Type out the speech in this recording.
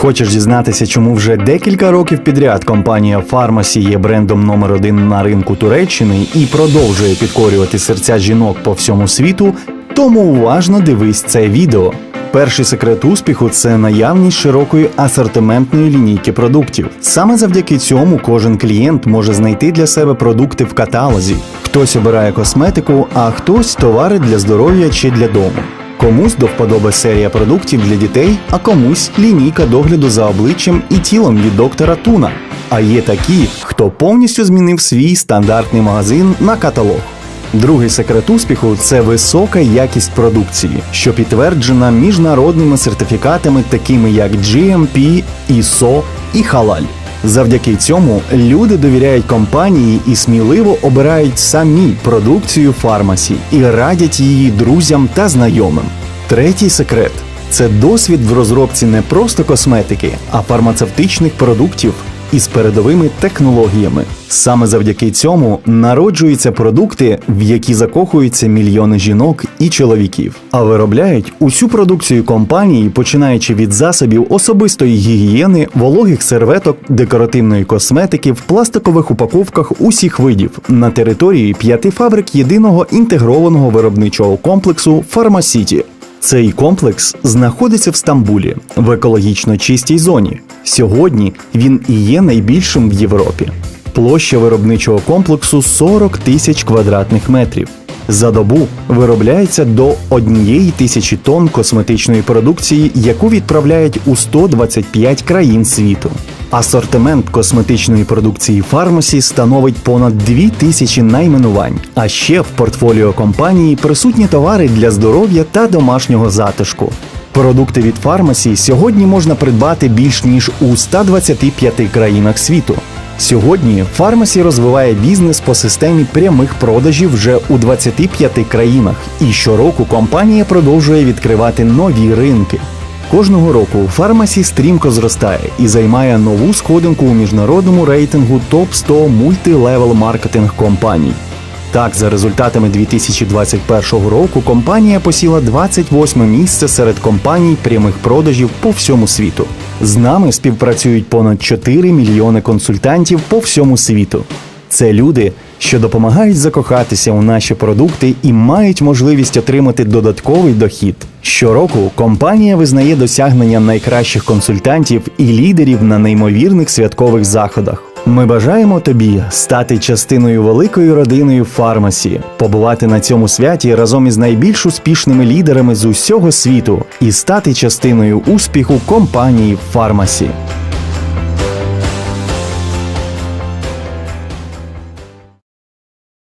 Хочеш дізнатися, чому вже декілька років підряд компанія Фармасі є брендом номер один на ринку Туреччини і продовжує підкорювати серця жінок по всьому світу? Тому уважно дивись це відео. Перший секрет успіху це наявність широкої асортиментної лінійки продуктів. Саме завдяки цьому кожен клієнт може знайти для себе продукти в каталозі. Хтось обирає косметику, а хтось товари для здоров'я чи для дому. Комусь до вподоби серія продуктів для дітей, а комусь лінійка догляду за обличчям і тілом від доктора Туна. А є такі, хто повністю змінив свій стандартний магазин на каталог. Другий секрет успіху це висока якість продукції, що підтверджена міжнародними сертифікатами, такими як GMP, ISO і Халаль. Завдяки цьому люди довіряють компанії і сміливо обирають самі продукцію фармасі і радять її друзям та знайомим. Третій секрет це досвід в розробці не просто косметики, а фармацевтичних продуктів із передовими технологіями. Саме завдяки цьому народжуються продукти, в які закохуються мільйони жінок і чоловіків. А виробляють усю продукцію компанії, починаючи від засобів особистої гігієни, вологих серветок, декоративної косметики в пластикових упаковках усіх видів на території п'яти фабрик єдиного інтегрованого виробничого комплексу Фармасіті. Цей комплекс знаходиться в Стамбулі в екологічно чистій зоні. Сьогодні він і є найбільшим в Європі. Площа виробничого комплексу 40 тисяч квадратних метрів. За добу виробляється до однієї тисячі тонн косметичної продукції, яку відправляють у 125 країн світу. Асортимент косметичної продукції фармасі становить понад 2 тисячі найменувань. А ще в портфоліо компанії присутні товари для здоров'я та домашнього затишку. Продукти від фармасі сьогодні можна придбати більш ніж у 125 країнах світу. Сьогодні фармасі розвиває бізнес по системі прямих продажів вже у 25 країнах, і щороку компанія продовжує відкривати нові ринки. Кожного року фармасі стрімко зростає і займає нову сходинку у міжнародному рейтингу топ 100 мультилевел маркетинг компаній. Так, за результатами 2021 року компанія посіла 28 місце серед компаній прямих продажів по всьому світу. З нами співпрацюють понад 4 мільйони консультантів по всьому світу. Це люди, що допомагають закохатися у наші продукти і мають можливість отримати додатковий дохід. Щороку компанія визнає досягнення найкращих консультантів і лідерів на неймовірних святкових заходах. Ми бажаємо тобі стати частиною великої родиною фармасі, побувати на цьому святі разом із найбільш успішними лідерами з усього світу і стати частиною успіху компанії Фармасі.